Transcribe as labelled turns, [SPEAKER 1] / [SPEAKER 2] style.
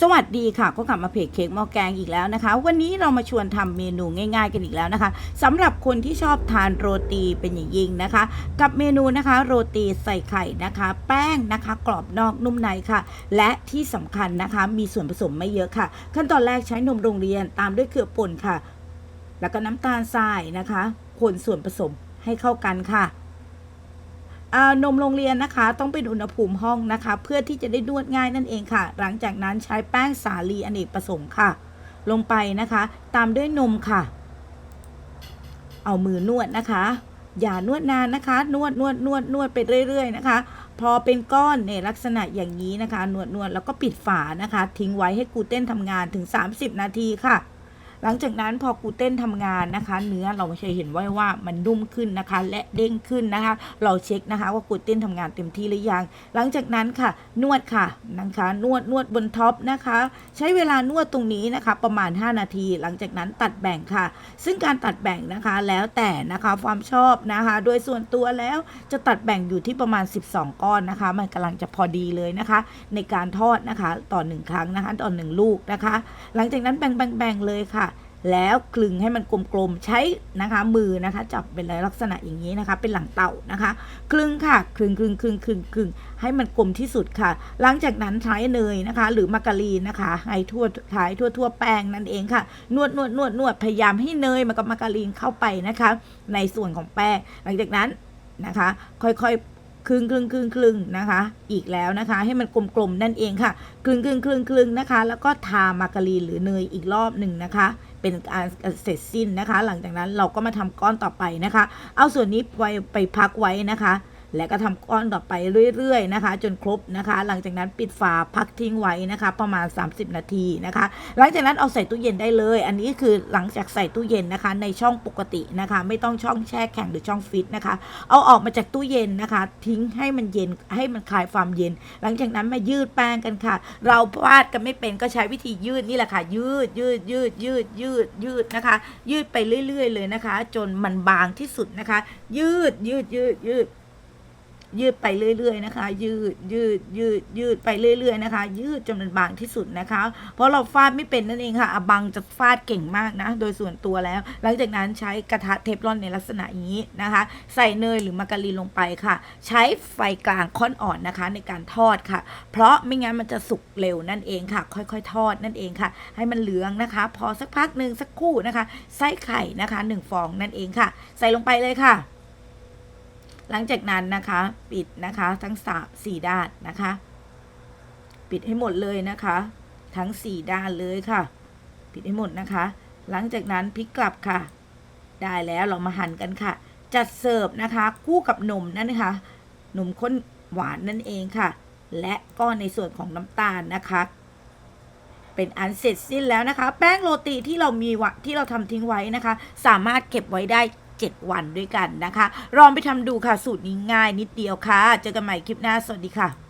[SPEAKER 1] สวัสดีค่ะ ก็กลับมาเพจเค้กหม้อแกงอีกแล้วนะคะ วันนี้เรามาชวนทำเมนูง่าย ๆ กันอีกแล้วนะคะสำหรับคนที่ชอบทานโรตีเป็นอย่างยิ่งนะคะ กับเมนูนะคะ โรตีใส่ไข่นะคะ แป้งนะคะ กรอบนอกนุ่มในค่ะ และที่สำคัญนะคะ มีส่วนผสมไม่เยอะค่ะ ขั้นตอนแรกใช้นมโรงเรียนตามด้วยเกลือป่นค่ะ แล้วก็น้ำตาลทรายนะคะคนส่วนผสมให้เข้ากันค่ะ นมโรงเรียนนะคะ ต้องเป็นอุณหภูมิห้องนะคะ เพื่อที่จะได้นวดง่ายนั่นเองค่ะ หลังจากนั้นใช้แป้งสาลีอเนกประสงค์ค่ะ ลงไปนะคะ ตามด้วยนมค่ะ เอามือนวดนะคะ อย่านวดนานนะคะ นวดนวดนวดนวดไปเรื่อย ๆ นะคะ พอเป็นก้อนในลักษณะอย่างนี้นะคะ นวดนวดแล้วก็ปิดฝานะคะ ทิ้งไว้ให้กูเต้นทำงานถึง 30 นาทีค่ะ หลังจากนั้นพอกูเต้นทำงานนะคะ เนื้อเราจะเห็นไว้ว่ามันนุ่มขึ้นนะคะ และเด้งขึ้นนะคะ เราเช็คนะคะ ว่ากูเต้นทำงานเต็มที่หรือยัง หลังจากนั้นค่ะ นวดค่ะนะคะ นวดนวดบนท็อปนะคะ ใช้เวลานวดตรงนี้นะคะ ประมาณ 5 นาที หลังจากนั้นตัดแบ่งค่ะ ซึ่งการตัดแบ่งนะคะแล้วแต่นะคะความชอบนะคะ โดยส่วนตัวแล้วจะตัดแบ่งอยู่ที่ประมาณ 12 ก้อนนะคะ มันกำลังจะพอดีเลยนะคะ ในการทอดนะคะต่อหนึ่งครั้งนะคะ ต่อหนึ่งลูกนะคะ หลังจากนั้นแบ่งแบ่งแบ่งเลยค่ะ แล้วคลึงให้มันกลมๆใช้นะคะมือนะคะจับเป็นลักษณะอย่างนี้นะคะ เป็นหลังเต่านะคะ คลึงค่ะคลึงคลึงคลึงคลึงคลึงให้มันกลมที่สุดค่ะ หลังจากนั้นใช้เนยนะคะ หรือมาการีนนะคะให้ทั่วขายทั่วทั่วแป้งนั่นเองค่ะ นวดนวดนวดนวดพยายามให้เนยมากับมาการีนเข้าไปนะคะ ในส่วนของแป้งหลังจากนั้นนะคะ ค่อยๆคลึงคลึงคลึงคลึงนะคะ อีกแล้วนะคะ ให้มันกลมๆนั่นเองค่ะคลึงคลึงคลึงคลึงนะคะ แล้วก็ทามาการีนหรือเนยอีกรอบหนึ่งนะคะ เป็นการเสร็จสิ้นนะคะ หลังจากนั้นเราก็มาทำก้อนต่อไปนะคะ เอาส่วนนี้ไว้ไปพักไว้นะคะ แล้วก็ทำก้อนต่อไปเรื่อยๆนะคะ จนครบนะคะ หลังจากนั้นปิดฝาพักทิ้งไว้นะคะ ประมาณ 30 นาทีนะคะ หลังจากนั้นเอาใส่ตู้เย็นได้เลย อันนี้คือหลังจากใส่ตู้เย็นนะคะ ในช่องปกตินะคะ ไม่ต้องช่องแช่แข็งหรือช่องฟิตนะคะ เอาออกมาจากตู้เย็นนะคะ ทิ้งให้มันเย็นให้มันคลายความเย็น หลังจากนั้นมายืดแป้งกันค่ะ เราพลาดกันไม่เป็นก็ใช้วิธียืดนี่แหละค่ะ ยืดยืดยืดยืดยืดยืดนะคะ ยืดไปเรื่อย ๆ เลยนะคะ จนมันบางที่สุดนะคะ ยืดยืดยืดยืด ยืดไปเรื่อยๆนะคะ ยืดยืดยืดยืดไปเรื่อยๆนะคะ ยืดจนมันบางที่สุดนะคะ เพราะเราฟาดไม่เป็นนั่นเองค่ะอะบังจะฟาดเก่งมากนะ โดยส่วนตัวแล้ว หลังจากนั้นใช้กระทะเทฟลอนในลักษณะนี้นะคะ ใส่เนยหรือมาการีนลงไปค่ะ ใช้ไฟกลางค่อนอ่อนนะคะ ในการทอดค่ะ เพราะไม่งั้นมันจะสุกเร็วนั่นเองค่ะ ค่อยๆ ทอดนั่นเองค่ะ ให้มันเหลืองนะคะ พอสักพักหนึ่งสักคู่นะคะ ไส้ไข่นะคะหนึ่งฟองนั่นเองค่ะ ใส่ลงไปเลยค่ะ หลังจากนั้นนะคะปิดนะคะทั้งสามสี่ด้านนะคะ ปิดให้หมดเลยนะคะ ทั้งสี่ด้านเลยค่ะ ปิดให้หมดนะคะ หลังจากนั้นพลิกกลับค่ะ ได้แล้วเรามาหั่นกันค่ะ จัดเสิร์ฟนะคะคู่กับนมนั่นนะคะนมข้นหวานนั่นเองค่ะ และก็ในส่วนของน้ำตาลนะคะเป็นอันเสร็จสิ้นแล้วนะคะ แป้งโรตีที่เรามีวะที่เราทำทิ้งไว้นะคะ สามารถเก็บไว้ได้ 7 วันด้วยกันนะคะลองไปทำดูค่ะสูตรนี้ง่ายนิดเดียวค่ะ เจอกันใหม่คลิปหน้า สวัสดีค่ะ